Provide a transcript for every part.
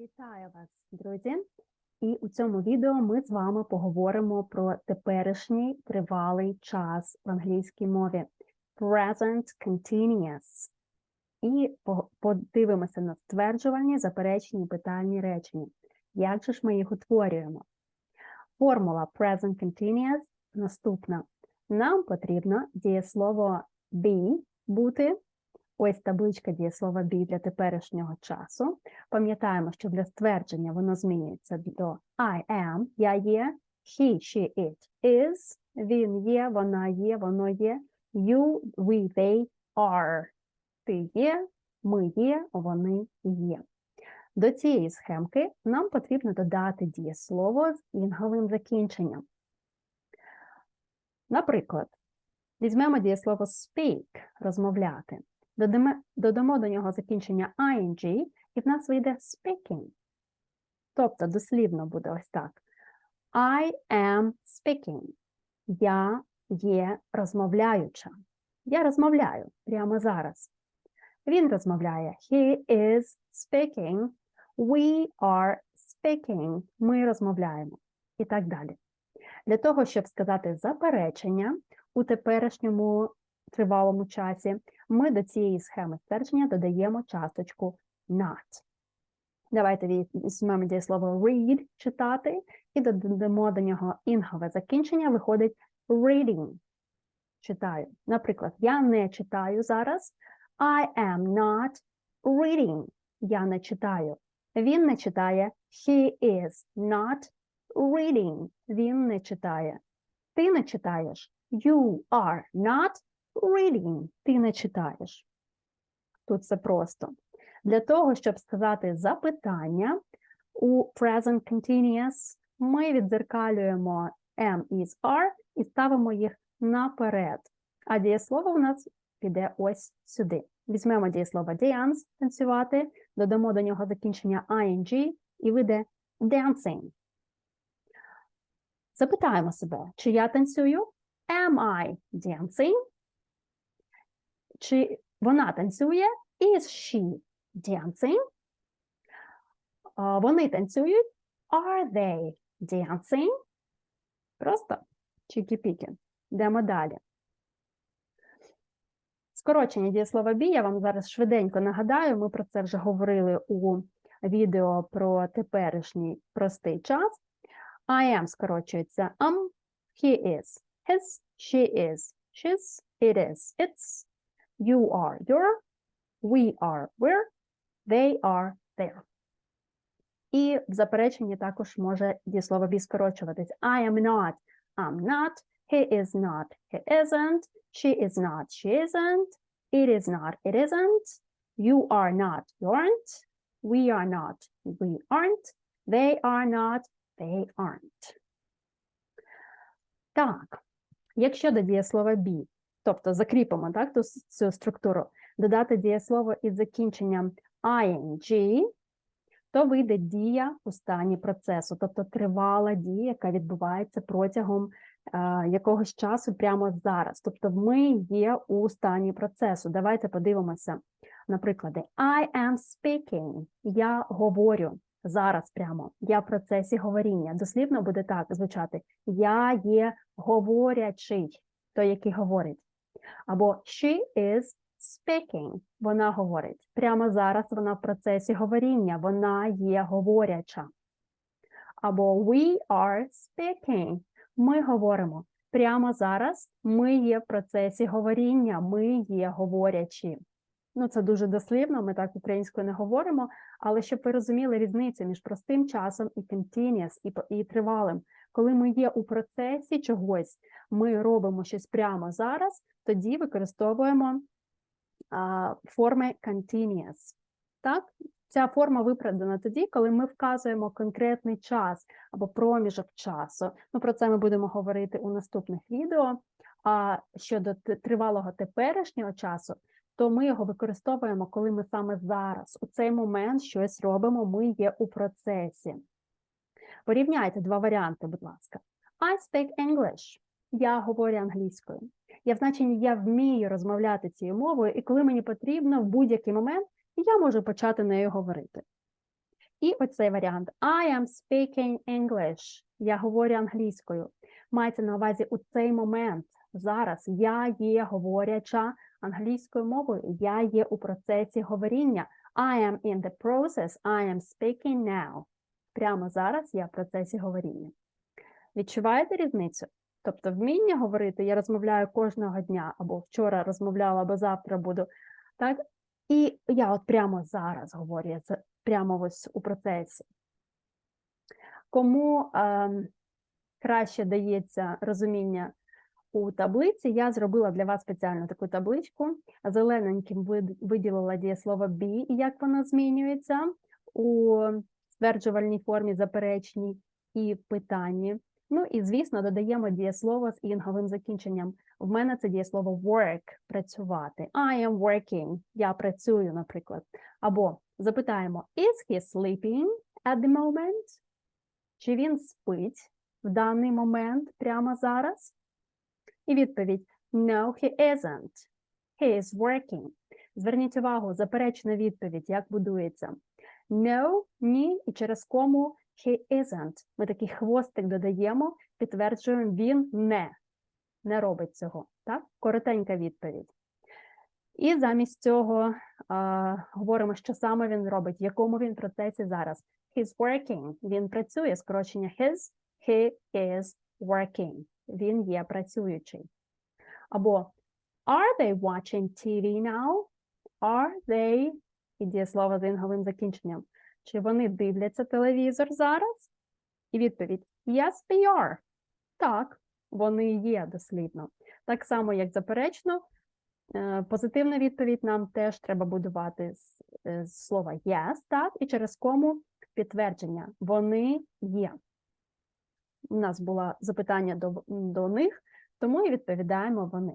Вітаю вас, друзі! І у цьому відео ми з вами поговоримо про теперішній тривалий час в англійській мові Present Continuous. І подивимося на стверджувальні, заперечені, питальні речення. Як же ж ми їх утворюємо? Формула Present Continuous наступна. Нам потрібно дієслово be бути. Ось табличка дієслова be для теперішнього часу. Пам'ятаємо, що для ствердження воно змінюється до I am, я є, he, she, it is, він є, вона є, воно є, you, we, they are. Ти є, ми є, вони є. До цієї схемки нам потрібно додати дієслово з інговим закінченням. Наприклад, візьмемо дієслово speak розмовляти. Додамо, до нього закінчення ing, і в нас вийде speaking. Тобто дослівно буде ось так. I am speaking. Я є розмовляюча. Я розмовляю прямо зараз. Він розмовляє. He is speaking. We are speaking. Ми розмовляємо. І так далі. Для того, щоб сказати заперечення у теперішньому тривалому часі, ми до цієї схеми ствердження додаємо часточку not. Давайте візьмемо дієслово read читати і додамо до нього інгове закінчення, виходить reading. Читаю. Наприклад, я не читаю зараз. I am not reading. Я не читаю. Він не читає. He is not reading. Він не читає. Ти не читаєш. You are not reading. Ти не читаєш. Тут все просто. Для того, щоб сказати запитання у present continuous, ми віддзеркалюємо am, is, are і ставимо їх наперед. А дієслово у нас піде ось сюди. Візьмемо дієслово dance – танцювати, додамо до нього закінчення ing і вийде dancing. Запитаємо себе, чи я танцюю? Am I dancing? Чи вона танцює? Is she dancing? Вони танцюють? Are they dancing? Просто чікі-піки. Йдемо далі. Скорочення дієслова be я вам зараз швиденько нагадаю, ми про це вже говорили у відео про теперішній простий час. I am скорочується am, he is, his, she is, she's, it is, it's, you are, your, we are, we're, they are, there. І в запереченні також може дієслово be скорочуватись. I am not, I'm not, he is not, he isn't, she is not, she isn't, it is not, it isn't, you are not, you aren't, we are not, we aren't, they are not, they aren't. Так, якщо до дієслова be, тобто закріпимо так, ту, цю структуру, додати дієслово із закінченням ing, то вийде дія у стані процесу, тобто тривала дія, яка відбувається протягом е, якогось часу прямо зараз. Тобто ми є у стані процесу. Давайте подивимося на приклади. I am speaking. Я говорю зараз прямо. Я в процесі говоріння. Дослівно буде так звучати: Я є говорячий, той, який говорить. Або she is speaking. Вона говорить. Прямо зараз вона в процесі говоріння, вона є говоряча. Або we are speaking. Ми говоримо. Прямо зараз ми є в процесі говоріння, ми є говорячі. Ну, це дуже дослівно, ми так українською не говоримо, але щоб ви розуміли різницю між простим часом і continuous, і, і тривалим. Коли ми є у процесі чогось, ми робимо щось прямо зараз, тоді використовуємо а, форми continuous. Так? Ця форма виправдана тоді, коли ми вказуємо конкретний час або проміжок часу. Ну, про це ми будемо говорити у наступних відео. А щодо тривалого теперішнього часу, то ми його використовуємо, коли ми саме зараз, у цей момент щось робимо, ми є у процесі. Порівняйте два варіанти, будь ласка. I speak English. Я говорю англійською. Я в значенні я вмію розмовляти цією мовою, і коли мені потрібно в будь-який момент, я можу почати нею говорити. І оцей варіант I am speaking English. Я говорю англійською. Мається на увазі у цей момент. Зараз я є говоряча англійською мовою. Я є у процесі говоріння. I am in the process. I am speaking now. Прямо зараз я в процесі говоріння. Відчуваєте різницю? Тобто вміння говорити, я розмовляю кожного дня, або вчора розмовляла, або завтра буду. Так? І я от прямо зараз говорю, я це прямо ось у процесі. Кому ем, краще дається розуміння у таблиці, я зробила для вас спеціальну таку табличку. Зелененьким вид- виділила дієслово be і як воно змінюється у стверджувальній формі, заперечній і питанні. Ну і, звісно, додаємо дієслово з інговим закінченням. В мене це дієслово work – працювати. I am working. Я працюю, наприклад. Або запитаємо: Is he sleeping at the moment? Чи він спить в даний момент прямо зараз? І відповідь: No, he isn't. He is working. Зверніть увагу, заперечна відповідь, як будується. No, ні, і через кому he isn't. Ми такий хвостик додаємо, підтверджуємо, він не, не робить цього. Так? Коротенька відповідь. І замість цього а, говоримо, що саме він робить, в якому він процесі зараз. He's working. Він працює. Скорочення his, he is working. Він є працюючий. Або Are they watching TV now? Are they? І дієслово з інговим закінченням. Чи вони дивляться телевізор зараз? І відповідь Yes, they are. Так, вони є дослідно. Так само, як заперечно, е, позитивна відповідь нам теж треба будувати з, е, з слова yes, так, і через кому підтвердження. Вони є. У нас було запитання до, до них, тому і відповідаємо вони.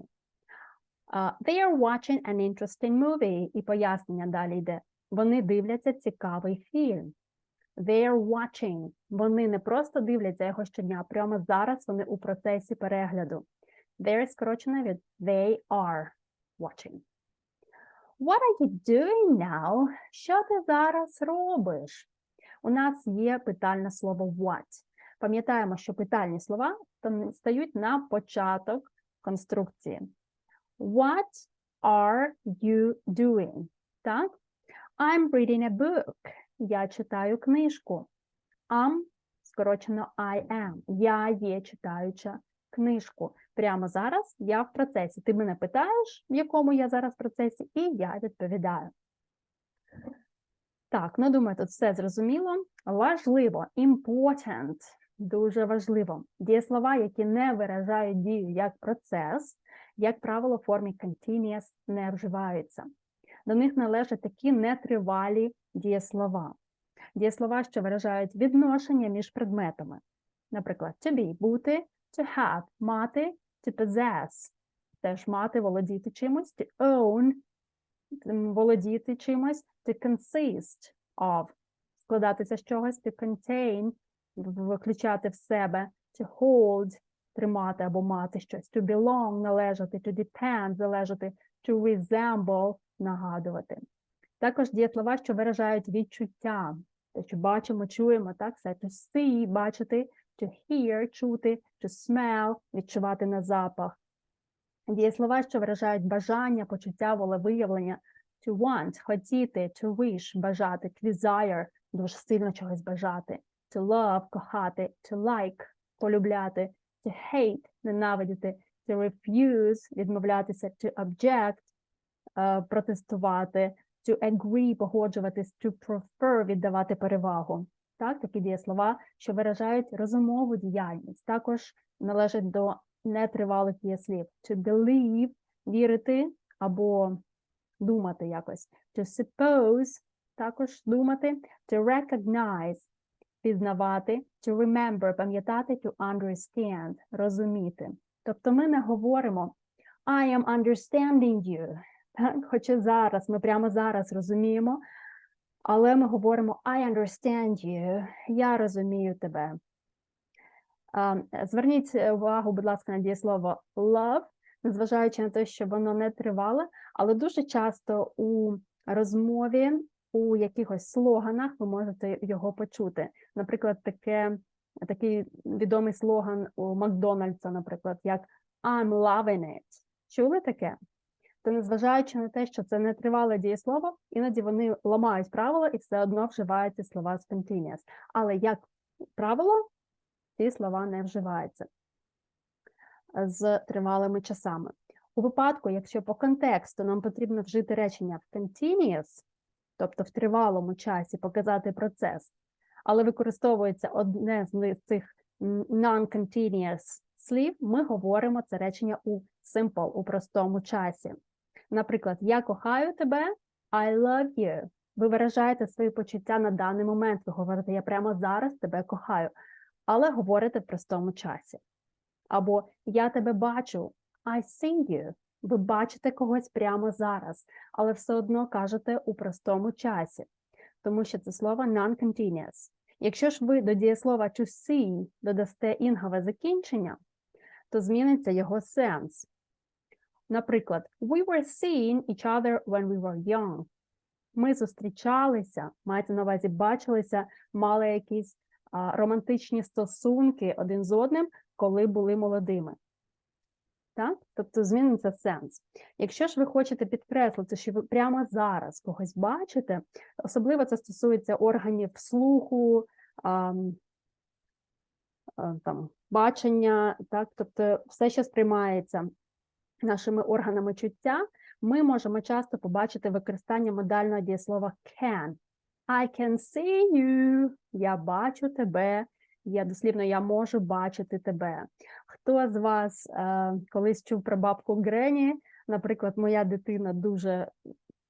They are watching an interesting movie. І пояснення далі йде. Вони дивляться цікавий фільм. They are watching. Вони не просто дивляться його щодня, прямо зараз вони у процесі перегляду. They скорочено від they are watching. What are you doing now? Що ти зараз робиш? У нас є питальне слово what. Пам'ятаємо, що питальні слова стають на початок конструкції. What are you doing? Так? I'm reading a book. Я читаю книжку. I'm скорочено I am. Я є читаюча книжку. Прямо зараз я в процесі. Ти мене питаєш, в якому я зараз в процесі, і я відповідаю. Так, ну думаю, тут все зрозуміло. Важливо, important, дуже важливо. Дієслова, які не виражають дію як процес, як правило, в формі continuous не вживаються. До них належать такі нетривалі дієслова. Дієслова, що виражають відношення між предметами. Наприклад, to be – бути, to have – мати, to possess – теж мати, володіти чимось, to own – володіти чимось, to consist of – складатися з чогось, to contain – включати в себе, to hold – тримати або мати щось, to belong – належати, to depend – залежати, to resemble – нагадувати. Також дієслова, що виражають відчуття, те, що бачимо, чуємо, так, це to see – бачити, to hear – чути, to smell – відчувати на запах. Дієслова, що виражають бажання, почуття, волевиявлення, to want – хотіти, to wish – бажати, to desire – дуже сильно чогось бажати, to love – кохати, to like – полюбляти, to hate – ненавидіти, to refuse – відмовлятися, to object е, протестувати, to agree – погоджуватись, to prefer – віддавати перевагу. Так, такі дієслова, що виражають розумову діяльність, також належать до нетривалих дієслів. To believe – вірити або думати якось. To suppose – також думати. To recognize – пізнавати. To remember – пам'ятати. To understand – розуміти. Тобто ми не говоримо I am understanding you. Так? Хоча зараз, ми прямо зараз розуміємо, але ми говоримо I understand you, я розумію тебе. Зверніть увагу, будь ласка, на дієслово love, незважаючи на те, що воно не тривале, але дуже часто у розмові у якихось слоганах ви можете його почути. Наприклад, таке, такий відомий слоган у Макдональдса, наприклад, як I'm loving it. Чули таке? То незважаючи на те, що це не тривале дієслово, іноді вони ламають правила і все одно вживають ці слова spontaneous. Але як правило, ці слова не вживаються з тривалими часами. У випадку, якщо по контексту нам потрібно вжити речення в continuous, тобто в тривалому часі показати процес, але використовується одне з цих non-continuous слів, ми говоримо це речення у simple, у простому часі. Наприклад, я кохаю тебе, I love you. Ви виражаєте свої почуття на даний момент. Ви говорите, я прямо зараз тебе кохаю, але говорите в простому часі. Або я тебе бачу, I see you. Ви бачите когось прямо зараз, але все одно кажете у простому часі, тому що це слово non-continuous. Якщо ж ви до дієслова to see додасте інгове закінчення, то зміниться його сенс. Наприклад, we were seeing each other when we were young. Ми зустрічалися, мається на увазі, бачилися, мали якісь а, романтичні стосунки один з одним, коли були молодими. Так? Тобто зміниться сенс. Якщо ж ви хочете підкреслити, що ви прямо зараз когось бачите, особливо це стосується органів слуху, а, а, там, бачення, так? тобто все, що сприймається нашими органами чуття, ми можемо часто побачити використання модального дієслова can. I can see you. Я бачу тебе. Я дослівно я можу бачити тебе. Хто з вас е, колись чув про бабку Грені? Наприклад, моя дитина дуже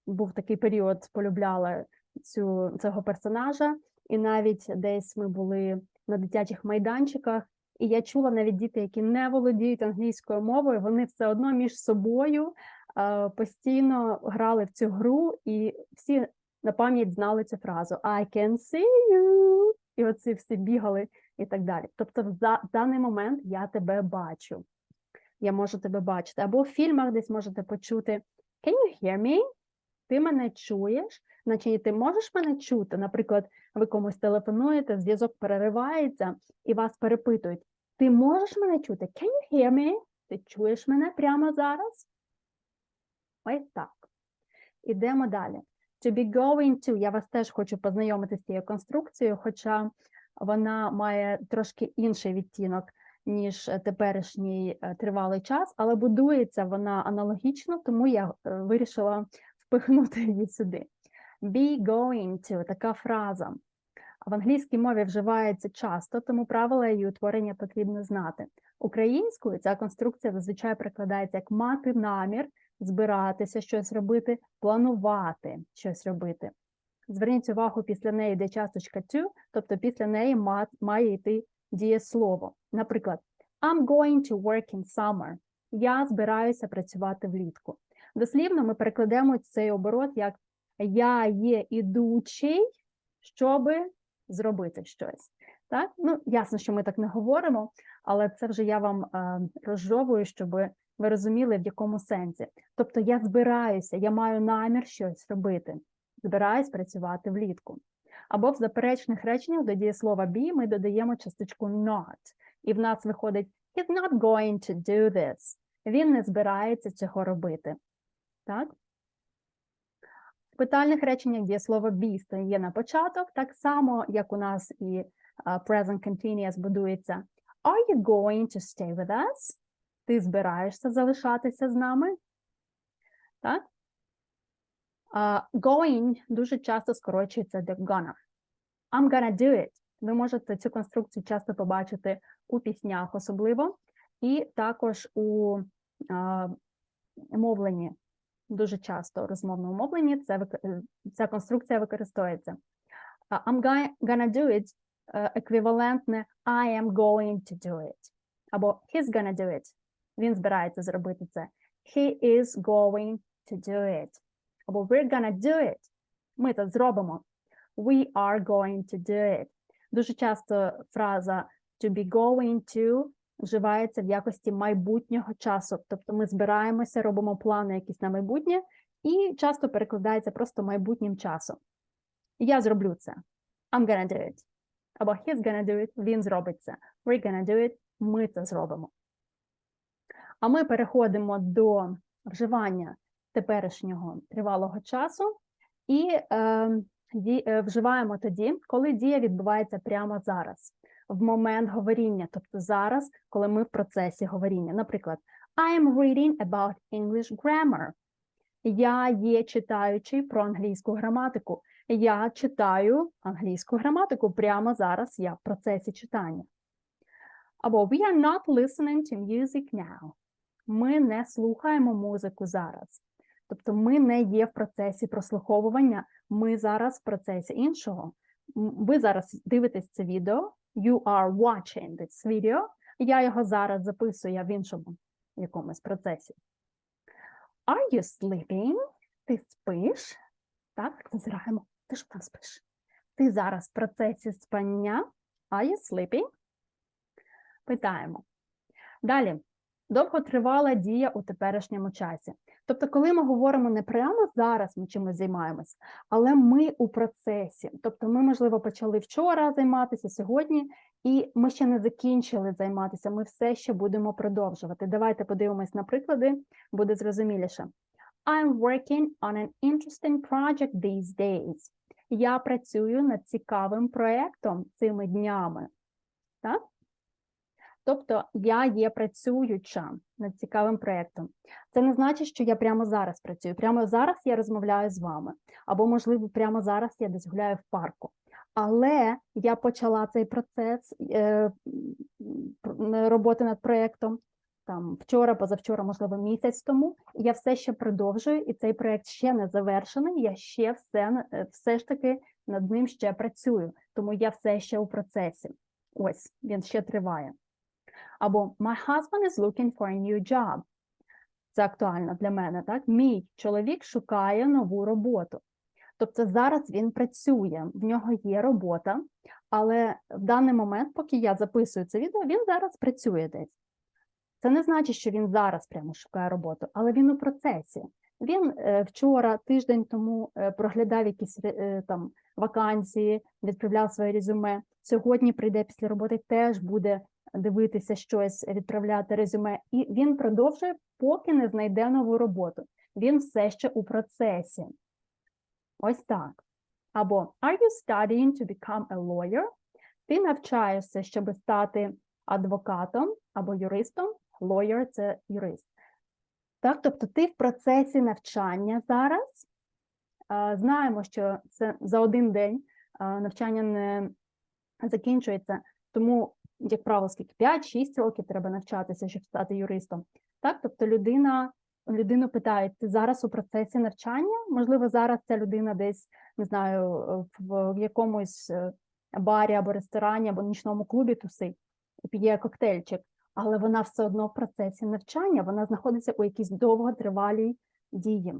був такий період, полюбляла цю цього персонажа, і навіть десь ми були на дитячих майданчиках, і я чула навіть діти, які не володіють англійською мовою, вони все одно між собою е, постійно грали в цю гру, і всі на пам'ять знали цю фразу I can see you. І оці всі бігали і так далі. Тобто, в даний момент я тебе бачу. Я можу тебе бачити. Або в фільмах десь можете почути Can you hear me? Ти мене чуєш? Значить, ти можеш мене чути? Наприклад, ви комусь телефонуєте, зв'язок переривається і вас перепитують: Ти можеш мене чути? Can you hear me? Ти чуєш мене прямо зараз? Ось так. Ідемо далі. To be going to, я вас теж хочу познайомити з цією конструкцією, хоча вона має трошки інший відтінок, ніж теперішній е, тривалий час, але будується вона аналогічно, тому я е, вирішила впихнути її сюди. Be going to така фраза. В англійській мові вживається часто, тому правила її утворення потрібно знати. Українською ця конструкція зазвичай прикладається як мати намір збиратися щось робити, планувати щось робити. Зверніть увагу, після неї йде часточка to, тобто після неї має йти дієслово. Наприклад, I'm going to work in summer. Я збираюся працювати влітку. Дослівно ми перекладемо цей оборот як я є ідучий, щоби зробити щось. Так? Ну, Ясно, що ми так не говоримо, але це вже я вам е, розжовую, щоб ви розуміли, в якому сенсі. Тобто я збираюся, я маю намір щось робити, збираюсь працювати влітку. Або в заперечних реченнях до дієслова be ми додаємо часточку not, і в нас виходить he's not going to do this. Він не збирається цього робити. Так? В питальних реченнях дієслово be стає на початок, так само, як у нас і present continuous будується. Are you going to stay with us? Ти збираєшся залишатися з нами? Так? Uh, going дуже часто скорочується до gonna. I'm gonna do it. Ви можете цю конструкцію часто побачити у піснях, особливо, і також у uh, мовленні. Дуже часто розмовному мовленні це, ця конструкція використовується. I'm gonna do it еквівалентне I am going to do it. Або he's gonna do it. Він збирається зробити це. He is going to do it. Або we're gonna do it. Ми це зробимо. We are going to do it. Дуже часто фраза to be going to вживається в якості майбутнього часу. Тобто ми збираємося, робимо плани якісь на майбутнє, і часто перекладається просто майбутнім часом. Я зроблю це. I'm gonna do it. Або he's gonna do it, він зробить це. We're gonna do it, ми це зробимо. А ми переходимо до вживання теперішнього тривалого часу і е, ді- е, вживаємо тоді, коли дія відбувається прямо зараз, в момент говоріння, тобто зараз, коли ми в процесі говоріння. Наприклад, I am reading about English grammar. Я є читаючий про англійську граматику. Я читаю англійську граматику прямо зараз. Я в процесі читання. Або we are not listening to music now. Ми не слухаємо музику зараз. Тобто ми не є в процесі прослуховування, ми зараз в процесі іншого. Ви зараз дивитесь це відео, you are watching this video, я його зараз записую я в іншому якомусь процесі. Are you sleeping? Ти спиш? Так, зазираємо. Ти ж там спиш? Ти зараз в процесі спання. Are you sleeping? Питаємо. Далі. Довготривала дія у теперішньому часі. Тобто, коли ми говоримо не прямо зараз ми чимось займаємось, але ми у процесі. Тобто, ми, можливо, почали вчора займатися сьогодні, і ми ще не закінчили займатися. Ми все ще будемо продовжувати. Давайте подивимось на приклади, буде зрозуміліше. I'm working on an interesting project these days. Я працюю над цікавим проєктом цими днями. Так? Тобто я є працююча над цікавим проєктом. Це не значить, що я прямо зараз працюю. Прямо зараз я розмовляю з вами, або, можливо, прямо зараз я десь гуляю в парку. Але я почала цей процес е, роботи над проєктом там вчора, позавчора, можливо, місяць тому. і Я все ще продовжую, і цей проєкт ще не завершений. Я ще все, е, все ж таки над ним ще працюю, тому я все ще у процесі. Ось він ще триває. Або My husband is looking for a new job. Це актуально для мене, так? Мій чоловік шукає нову роботу. Тобто зараз він працює, в нього є робота, але в даний момент, поки я записую це відео, він зараз працює десь. Це не значить, що він зараз прямо шукає роботу, але він у процесі. Він е, вчора, тиждень тому е, проглядав якісь е, там вакансії, відправляв своє резюме. Сьогодні прийде після роботи, теж буде дивитися щось, відправляти резюме, і він продовжує, поки не знайде нову роботу. Він все ще у процесі. Ось так. Або Are you studying to become a lawyer? Ти навчаєшся, щоб стати адвокатом або юристом. Lawyer – це юрист. Так, тобто ти в процесі навчання зараз. Знаємо, що це за один день навчання не закінчується, тому, як правило, скільки 5-6 років треба навчатися, щоб стати юристом. Так, тобто людина, людину питають, ти зараз у процесі навчання? Можливо, зараз ця людина десь, не знаю, в, якомусь е, барі або ресторані, або нічному клубі тусить, і п'є коктейльчик, але вона все одно в процесі навчання, вона знаходиться у якійсь довготривалій дії.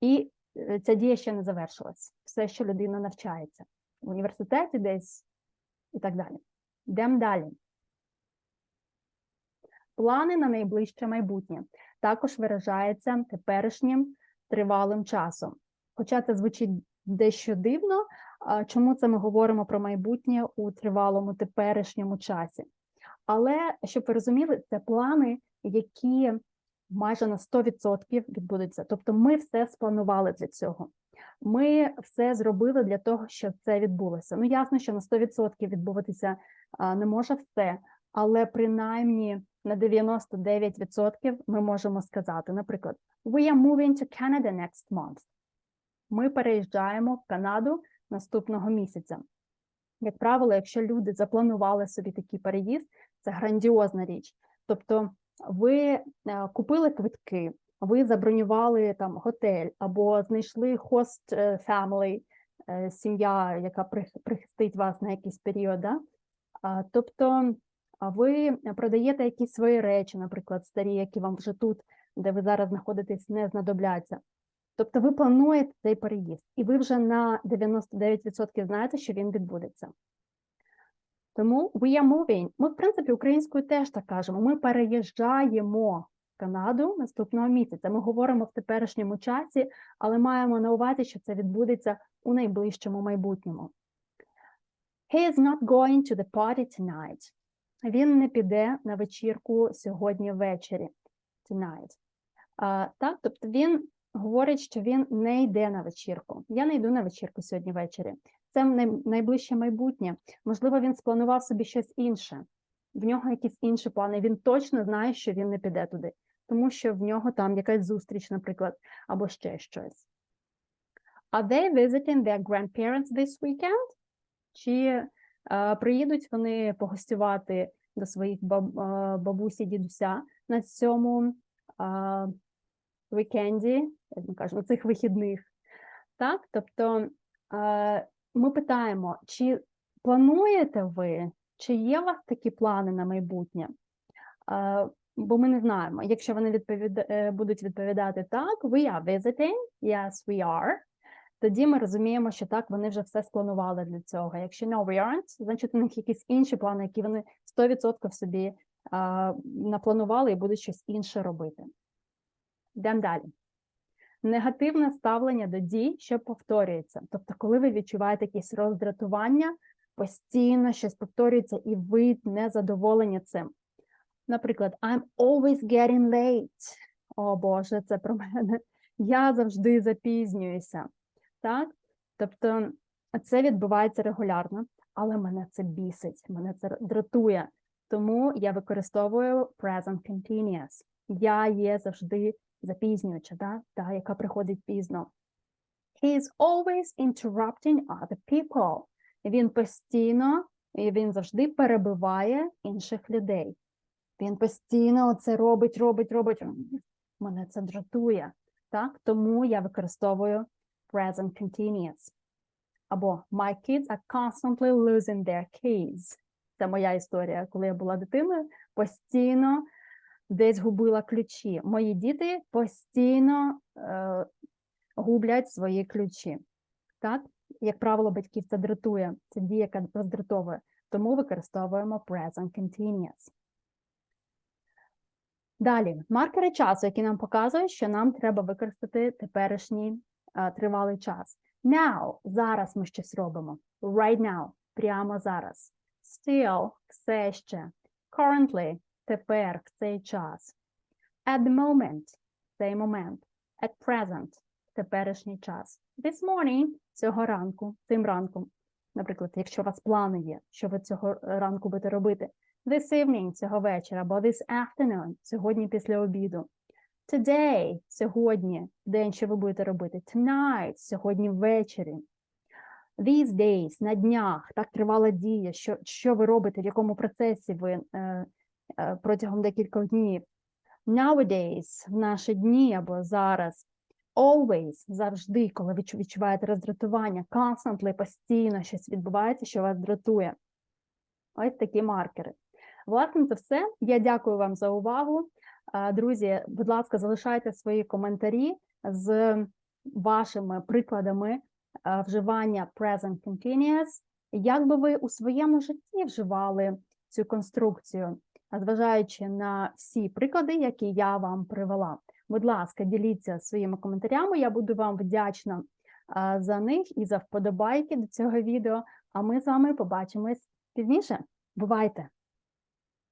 І е, ця дія ще не завершилась. Все, що людина навчається в університеті десь і так далі. Йдемо далі. Плани на найближче майбутнє також виражається теперішнім тривалим часом. Хоча це звучить дещо дивно, чому це ми говоримо про майбутнє у тривалому теперішньому часі? Але щоб ви розуміли, це плани, які майже на 100% відбудуться. Тобто, ми все спланували для цього. Ми все зробили для того, щоб це відбулося. Ну, ясно, що на 100% відбуватися не може все, але принаймні на 99% ми можемо сказати, наприклад, we are moving to Canada next month. Ми переїжджаємо в Канаду наступного місяця. Як правило, якщо люди запланували собі такий переїзд, це грандіозна річ. Тобто, ви е, купили квитки, ви забронювали там готель або знайшли хост е, family, е, сім'я, яка прихистить вас на якийсь період. Да? Тобто ви продаєте якісь свої речі, наприклад, старі, які вам вже тут, де ви зараз знаходитесь, не знадобляться. Тобто ви плануєте цей переїзд, і ви вже на 99% знаєте, що він відбудеться. Тому we are moving. Ми, в принципі, українською теж так кажемо. Ми переїжджаємо. Канаду наступного місяця. Ми говоримо в теперішньому часі, але маємо на увазі, що це відбудеться у найближчому майбутньому. He is not going to the party tonight. Він не піде на вечірку сьогодні ввечері. Tonight. А, так, тобто він говорить, що він не йде на вечірку. Я не йду на вечірку сьогодні ввечері. Це найближче майбутнє. Можливо, він спланував собі щось інше. В нього якісь інші плани. Він точно знає, що він не піде туди, тому що в нього там якась зустріч, наприклад, або ще щось. Are they visiting their grandparents this weekend? Чи е, приїдуть вони погостювати до своїх баб, е, бабусі, дідуся на цьому е, вікенді, як ми кажемо, цих вихідних? Так, тобто е, ми питаємо, чи плануєте ви, чи є у вас такі плани на майбутнє? Е, Бо ми не знаємо. Якщо вони відповіда... е, будуть відповідати так, we are visiting, yes, we are, тоді ми розуміємо, що так, вони вже все спланували для цього. Якщо no, we aren't, значить у них якісь інші плани, які вони 100% собі а, напланували і будуть щось інше робити. Йдемо далі. Негативне ставлення до дій, що повторюється. Тобто, коли ви відчуваєте якесь роздратування, постійно щось повторюється, і ви незадоволені цим. Наприклад, I'm always getting late. О Боже, це про мене. Я завжди запізнююся. Так? Тобто це відбувається регулярно, але мене це бісить, мене це дратує. Тому я використовую present continuous. Я є завжди запізнююча, да? та, яка приходить пізно. He is always interrupting other people. Він постійно він завжди перебиває інших людей. Він постійно це робить, робить, робить. Мене це дратує. Так? Тому я використовую present continuous. Або My kids are constantly losing their keys. Це моя історія. Коли я була дитиною, постійно десь губила ключі. Мої діти постійно е, гублять свої ключі. Так? Як правило, батьків це дратує. Це дія, яка роздратовує. Тому використовуємо present continuous. Далі, маркери часу, які нам показують, що нам треба використати теперішній а, тривалий час. Now, зараз ми щось робимо. Right now, прямо зараз. Still, все ще. Currently, тепер, в цей час. At the moment, цей момент. At present, теперішній час. This morning, цього ранку, цим ранком. Наприклад, якщо у вас плани є, що ви цього ранку будете робити. This evening, цього вечора, або this afternoon, сьогодні після обіду. Today, сьогодні, день, що ви будете робити. Tonight, сьогодні ввечері. These days, на днях, так тривала дія, що, що ви робите, в якому процесі ви е, е, протягом декількох днів. Nowadays, в наші дні або зараз. Always, завжди, коли ви відчуваєте роздратування, constantly, постійно щось відбувається, що вас дратує. Ось такі маркери. Власне, це все. Я дякую вам за увагу. Друзі, будь ласка, залишайте свої коментарі з вашими прикладами вживання present continuous. Як би ви у своєму житті вживали цю конструкцію, зважаючи на всі приклади, які я вам привела. Будь ласка, діліться своїми коментарями. Я буду вам вдячна за них і за вподобайки до цього відео. А ми з вами побачимось пізніше. Бувайте!